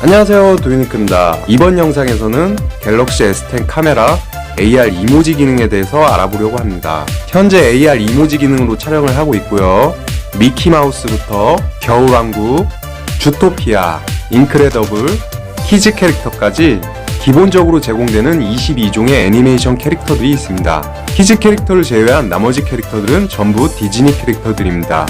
안녕하세요 도유니크입니다. 이번 영상에서는 갤럭시 S10 카메라 AR 이모지 기능에 대해서 알아보려고 합니다. 현재 AR 이모지 기능으로 촬영을 하고 있고요. 미키마우스부터 겨울왕국, 주토피아, 인크레더블, 키즈 캐릭터까지 기본적으로 제공되는 22종의 애니메이션 캐릭터들이 있습니다. 키즈 캐릭터를 제외한 나머지 캐릭터들은 전부 디즈니 캐릭터들입니다.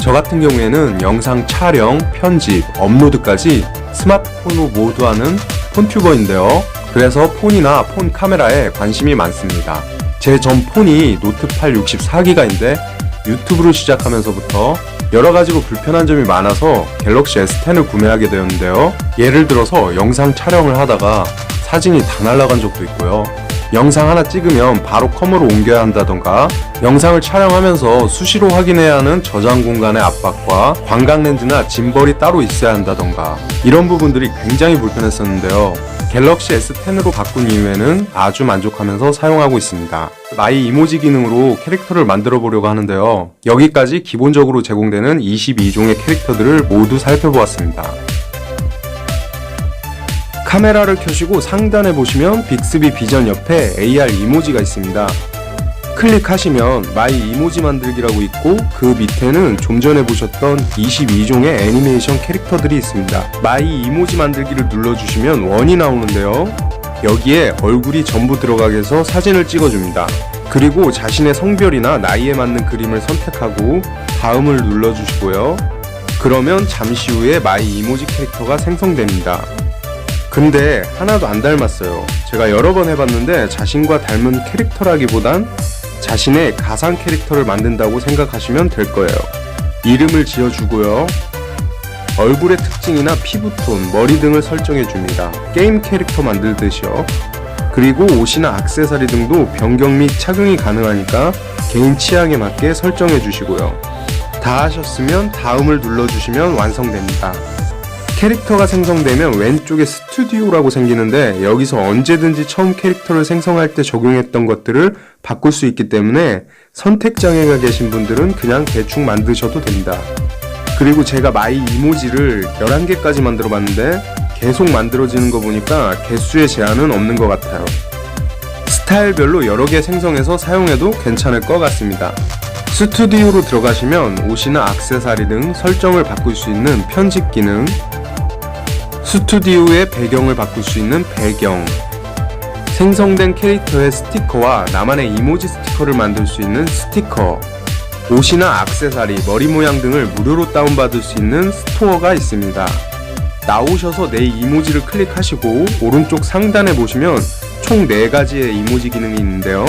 저 같은 경우에는 영상 촬영, 편집, 업로드까지 스마트폰으로 모두 하는 폰튜버인데요. 그래서 폰이나 폰 카메라에 관심이 많습니다. 제 전 폰이 노트 8 64기가인데 유튜브를 시작하면서부터 여러 가지로 불편한 점이 많아서 갤럭시 S10을 구매하게 되었는데요. 예를 들어서 영상 촬영을 하다가 사진이 다 날아간 적도 있고요. 영상 하나 찍으면 바로 컴으로 옮겨야 한다던가 영상을 촬영하면서 수시로 확인해야 하는 저장 공간의 압박과 광각 렌즈나 짐벌이 따로 있어야 한다던가 이런 부분들이 굉장히 불편했었는데요. 갤럭시 S10으로 바꾼 이후에는 아주 만족하면서 사용하고 있습니다. 마이 이모지 기능으로 캐릭터를 만들어 보려고 하는데요. 여기까지 기본적으로 제공되는 22종의 캐릭터들을 모두 살펴보았습니다. 카메라를 켜시고 상단에 보시면 빅스비 비전 옆에 AR 이모지가 있습니다. 클릭하시면 마이 이모지 만들기라고 있고 그 밑에는 좀 전에 보셨던 22종의 애니메이션 캐릭터들이 있습니다. 마이 이모지 만들기를 눌러주시면 원이 나오는데요. 여기에 얼굴이 전부 들어가게 해서 사진을 찍어줍니다. 그리고 자신의 성별이나 나이에 맞는 그림을 선택하고 다음을 눌러주시고요. 그러면 잠시 후에 마이 이모지 캐릭터가 생성됩니다. 근데 하나도 안 닮았어요. 제가 여러 번 해봤는데 자신과 닮은 캐릭터라기보단 자신의 가상 캐릭터를 만든다고 생각하시면 될 거예요. 이름을 지어주고요. 얼굴의 특징이나 피부톤, 머리 등을 설정해 줍니다. 게임 캐릭터 만들듯이요. 그리고 옷이나 액세서리 등도 변경 및 착용이 가능하니까 개인 취향에 맞게 설정해 주시고요. 다 하셨으면 다음을 눌러주시면 완성됩니다. 캐릭터가 생성되면 왼쪽에 스튜디오라고 생기는데 여기서 언제든지 처음 캐릭터를 생성할 때 적용했던 것들을 바꿀 수 있기 때문에 선택 장애가 계신 분들은 그냥 대충 만드셔도 됩니다. 그리고 제가 마이 이모지를 11개까지 만들어 봤는데 계속 만들어지는 거 보니까 개수의 제한은 없는 것 같아요. 스타일별로 여러 개 생성해서 사용해도 괜찮을 것 같습니다. 스튜디오로 들어가시면 옷이나 액세서리 등 설정을 바꿀 수 있는 편집 기능, 스튜디오의 배경을 바꿀 수 있는 배경, 생성된 캐릭터의 스티커와 나만의 이모지 스티커를 만들 수 있는 스티커, 옷이나 액세서리, 머리 모양 등을 무료로 다운받을 수 있는 스토어가 있습니다. 나오셔서 내 이모지를 클릭하시고 오른쪽 상단에 보시면 총 4가지의 이모지 기능이 있는데요.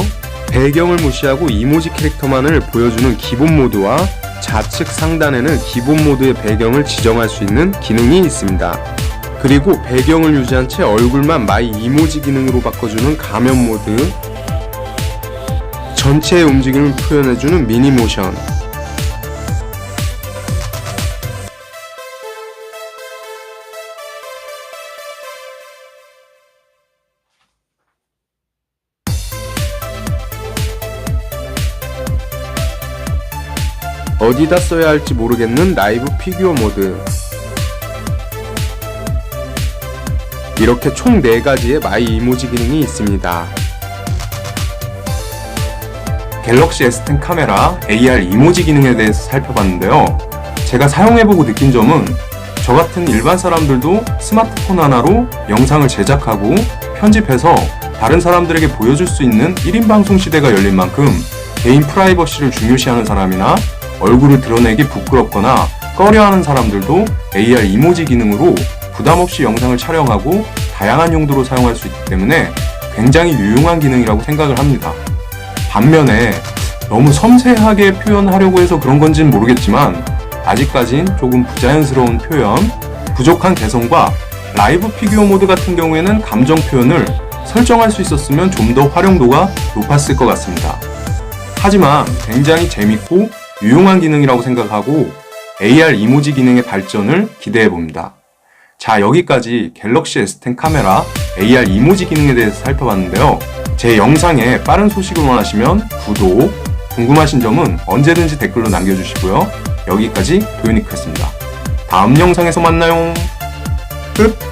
배경을 무시하고 이모지 캐릭터만을 보여주는 기본 모드와 좌측 상단에는 기본 모드의 배경을 지정할 수 있는 기능이 있습니다. 그리고 배경을 유지한 채 얼굴만 마이 이모지 기능으로 바꿔주는 가면 모드, 전체의 움직임을 표현해주는 미니 모션, 어디다 써야 할지 모르겠는 라이브 피규어 모드. 이렇게 총 4가지의 마이 이모지 기능이 있습니다. 갤럭시 S10 카메라 AR 이모지 기능에 대해서 살펴봤는데요. 제가 사용해보고 느낀 점은 저 같은 일반 사람들도 스마트폰 하나로 영상을 제작하고 편집해서 다른 사람들에게 보여줄 수 있는 1인 방송 시대가 열린 만큼 개인 프라이버시를 중요시하는 사람이나 얼굴을 드러내기 부끄럽거나 꺼려하는 사람들도 AR 이모지 기능으로 부담 없이 영상을 촬영하고 다양한 용도로 사용할 수 있기 때문에 굉장히 유용한 기능이라고 생각을 합니다. 반면에 너무 섬세하게 표현하려고 해서 그런 건지는 모르겠지만 아직까진 조금 부자연스러운 표현, 부족한 개성과 라이브 피규어 모드 같은 경우에는 감정 표현을 설정할 수 있었으면 좀 더 활용도가 높았을 것 같습니다. 하지만 굉장히 재밌고 유용한 기능이라고 생각하고 AR 이모지 기능의 발전을 기대해 봅니다. 자, 여기까지 갤럭시 S10 카메라 AR 이모지 기능에 대해서 살펴봤는데요. 제 영상에 빠른 소식을 원하시면 구독, 궁금하신 점은 언제든지 댓글로 남겨주시고요. 여기까지 도요니크였습니다. 다음 영상에서 만나요. 끝!